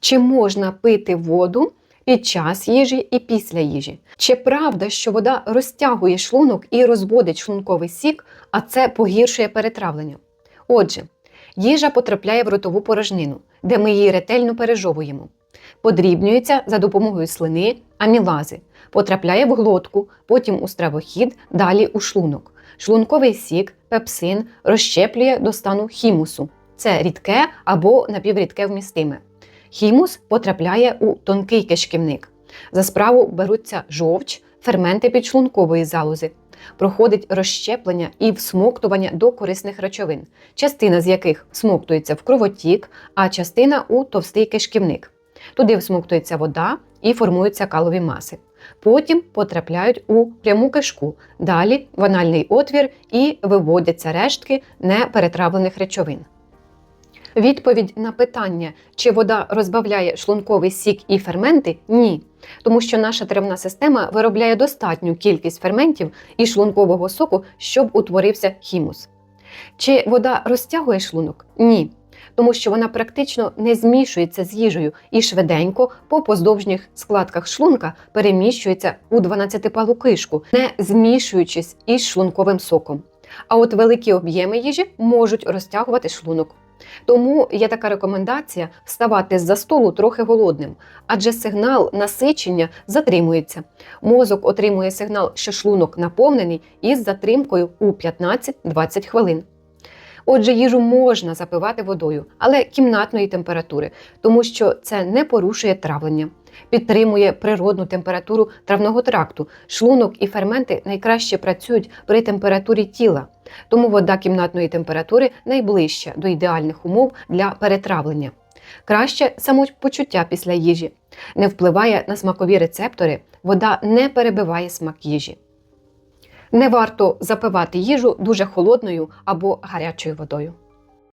Чи можна пити воду під час їжі і після їжі? Чи правда, що вода розтягує шлунок і розводить шлунковий сік, а це погіршує перетравлення? Отже, їжа потрапляє в ротову порожнину, де ми її ретельно пережовуємо. Подрібнюється за допомогою слини, амілази, потрапляє в глотку, потім у стравохід, далі у шлунок. Шлунковий сік, пепсин розщеплює до стану хімусу. Це рідке або напіврідке вмістиме. Хімус потрапляє у тонкий кишківник. За справу беруться жовч, ферменти підшлункової залози. Проходить розщеплення і всмоктування до корисних речовин, частина з яких всмоктується в кровотік, а частина у товстий кишківник. Туди всмоктується вода і формуються калові маси. Потім потрапляють у пряму кишку, далі в анальний отвір і виводяться рештки неперетравлених речовин. Відповідь на питання, чи вода розбавляє шлунковий сік і ферменти ні. Тому що наша травна система виробляє достатню кількість ферментів і шлункового соку, щоб утворився хімус. Чи вода розтягує шлунок? Ні. Тому що вона практично не змішується з їжею і швиденько по поздовжніх складках шлунка переміщується у 12-палу кишку, не змішуючись із шлунковим соком. А от великі об'єми їжі можуть розтягувати шлунок. Тому є така рекомендація вставати з-за столу трохи голодним, адже сигнал насичення затримується. Мозок отримує сигнал, що шлунок наповнений із затримкою у 15-20 хвилин. Отже, їжу можна запивати водою, але кімнатної температури, тому що це не порушує травлення, підтримує природну температуру травного тракту. Шлунок і ферменти найкраще працюють при температурі тіла, тому вода кімнатної температури найближча до ідеальних умов для перетравлення. Краще самопочуття після їжі. Не впливає на смакові рецептори, вода не перебиває смак їжі. Не варто запивати їжу дуже холодною або гарячою водою.